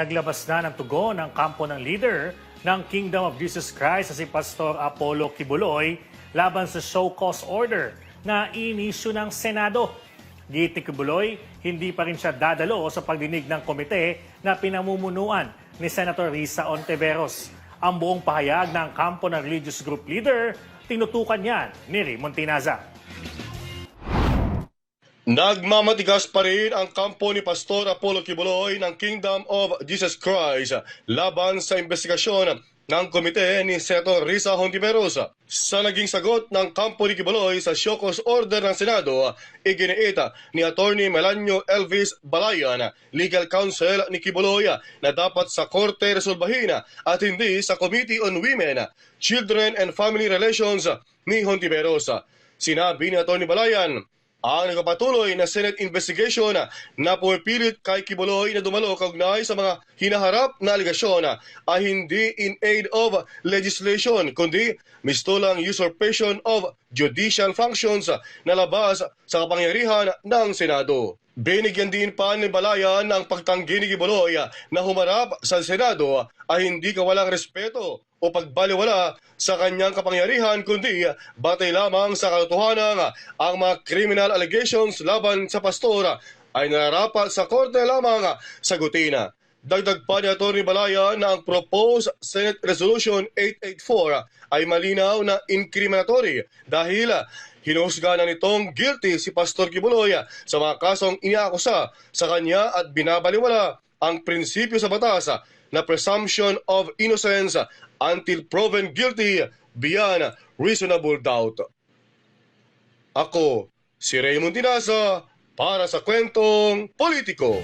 naglabas na ng tugon ng kampo ng leader ng Kingdom of Jesus Christ na si Pastor Apollo Kibuloy laban sa show cause order na inisyu ng Senado. Git ni Kibuloy, hindi pa rin siya dadalo sa pagdinig ng komite na pinamumunuan ni Senator Risa Ontiveros. Ang buong pahayag ng kampo ng religious group leader, tinutukan yan ni Raymond Tinaza. Nagmamatigas pa rin ang kampo ni Pastor Apollo Kibuloy ng Kingdom of Jesus Christ laban sa investigasyon ng komite ni Senator Risa Hontiveros. Sa naging sagot ng kampo ni Kibuloy sa Shokos Order ng Senado, iginiita ni Attorney Melanio Elvis Balayan, legal counsel ni Kibuloy, na dapat sa korte resolbahin at hindi sa Committee on Women, Children and Family Relations ni Hontiveros. Sinabi ni Attorney Balayan, ang nagpapatuloy na Senate investigation na pumipilit kay Kibuloy na dumalo kaugnay sa mga hinaharap na aligasyon ay hindi in aid of legislation kundi mistulang usurpation of judicial functions na labas sa kapangyarihan ng Senado. Binigyan din pa ni Balayan ng pagtanggi ni Kibuloy na humarap sa Senado ay hindi kawalang respeto o pagbaliwala sa kanyang kapangyarihan kundi batay lamang sa katotohanan ang mga criminal allegations laban sa pastor ay nararapat sa korte lamang sagutin. Dagdag pa ni Atty. Balaya na ang proposed Senate Resolution 884 ay malinaw na incriminatory dahil hinusga na nitong guilty si Pastor Kibuloy sa mga kasong iniakusa sa kanya at binabaliwala ang prinsipyo sa batas na presumption of innocence until proven guilty beyond reasonable doubt. Ako, si Raymond Tinasa, para sa kwentong politiko.